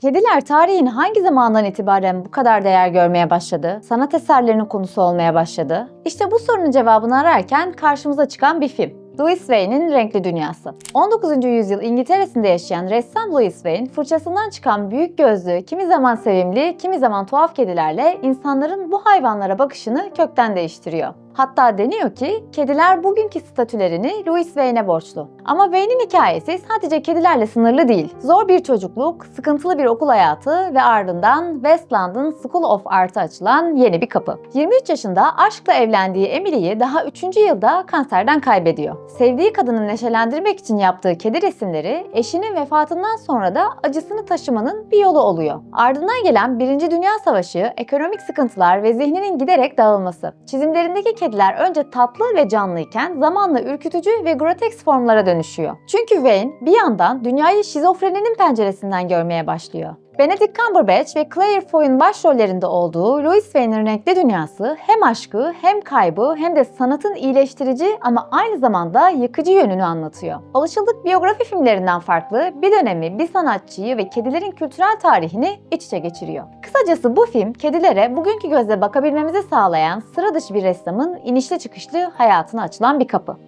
Kediler tarihin hangi zamandan itibaren bu kadar değer görmeye başladı? Sanat eserlerinin konusu olmaya başladı? İşte bu sorunun cevabını ararken karşımıza çıkan bir film. Louis Wayne'in Renkli Dünyası. 19. yüzyıl İngiltere'sinde yaşayan ressam Louis Wayne, fırçasından çıkan büyük gözlü, kimi zaman sevimli, kimi zaman tuhaf kedilerle insanların bu hayvanlara bakışını kökten değiştiriyor. Hatta deniyor ki kediler bugünkü statülerini Louis Wayne'e borçlu. Ama Wayne'in hikayesi sadece kedilerle sınırlı değil. Zor bir çocukluk, sıkıntılı bir okul hayatı ve ardından West London School of Art'a açılan yeni bir kapı. 23 yaşında aşkla evlendiği Emily'yi daha 3. yılda kanserden kaybediyor. Sevdiği kadını neşelendirmek için yaptığı kedi resimleri eşinin vefatından sonra da acısını taşımanın bir yolu oluyor. Ardından gelen 1. Dünya Savaşı, ekonomik sıkıntılar ve zihninin giderek dağılması. Çizimlerindeki kediler önce tatlı ve canlıyken zamanla ürkütücü ve groteks formlara dönüşüyor. Çünkü Wayne bir yandan dünyayı şizofreninin penceresinden görmeye başlıyor. Benedict Cumberbatch ve Claire Foy'un başrollerinde olduğu Louis Wayne'in Renkli Dünyası hem aşkı hem kaybı hem de sanatın iyileştirici ama aynı zamanda yıkıcı yönünü anlatıyor. Alışıldık biyografi filmlerinden farklı bir dönemi, bir sanatçıyı ve kedilerin kültürel tarihini iç içe geçiriyor. Kısacası bu film kedilere bugünkü gözle bakabilmemizi sağlayan sıra dışı bir ressamın inişli çıkışlı hayatına açılan bir kapı.